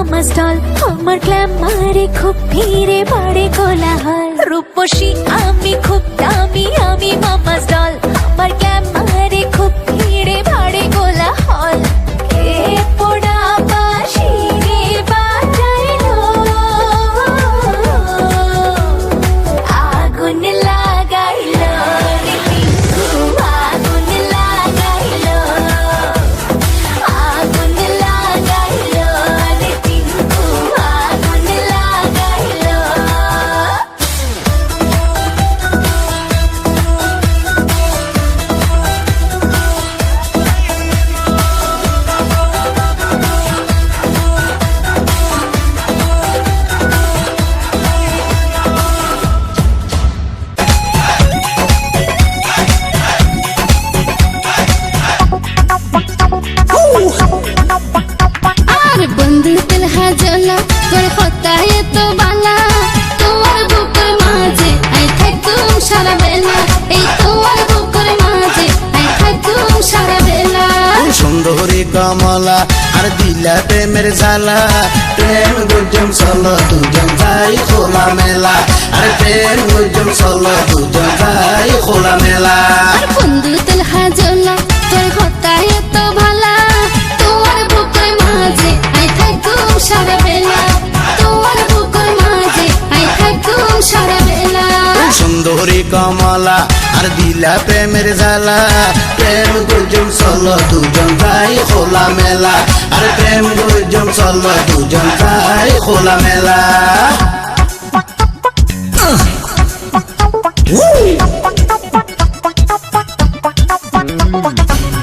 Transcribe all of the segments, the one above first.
আমার স্টল আমার গ্ল্যামারে খুব ভিড়ে বাড়ে কোলাহল। রূপসী আমি খুব দামি দিল হাজলা তোর হতায় তো বালা। তোমার বুকের মাঝে আই থাকুম সারা বেলা। এই তোমার বুকের মাঝে আই থাকুম সারা বেলা। সুন্দরী কমলা আর দিলা প্রেমের জ্বালা। প্রেম গুজম চলো দুজন যাই খোলা মেলা। আর প্রেম গুজম চলো দুজন যাই খোলা মেলা। বন্ধু দিল হাজলা সুন্দরী কমলা, আর দিলা প্রেমের জ্বালা। প্রেম গুজম চল দুজন ভাই খোলা মেলা আর প্রেম গুজম চল দুজন ভাই খোলা মেলা ষোলো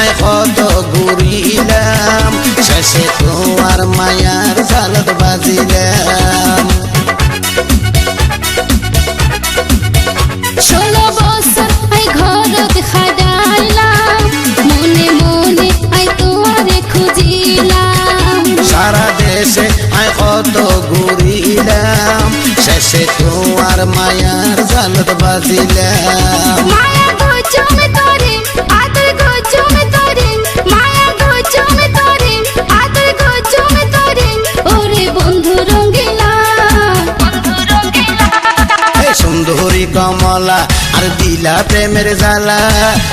দেশে আয় কত ঘুরিলাম শেষে তোমার মায়ার জালত বাজিলাম। দেশে আয় কত ঘুরিলাম শেষে তোমার মায়ার জালত বাজিলাম। মলা, আর দিলা প্রেমের জালা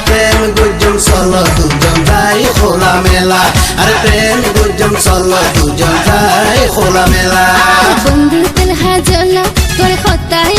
প্রেম গুজম চল দুজন ভাই খোলা মেলা আর প্রেম গুজম চল দুজন ভাই খোলা মেলা বন্ধু তেল হাজলা তোর খতায়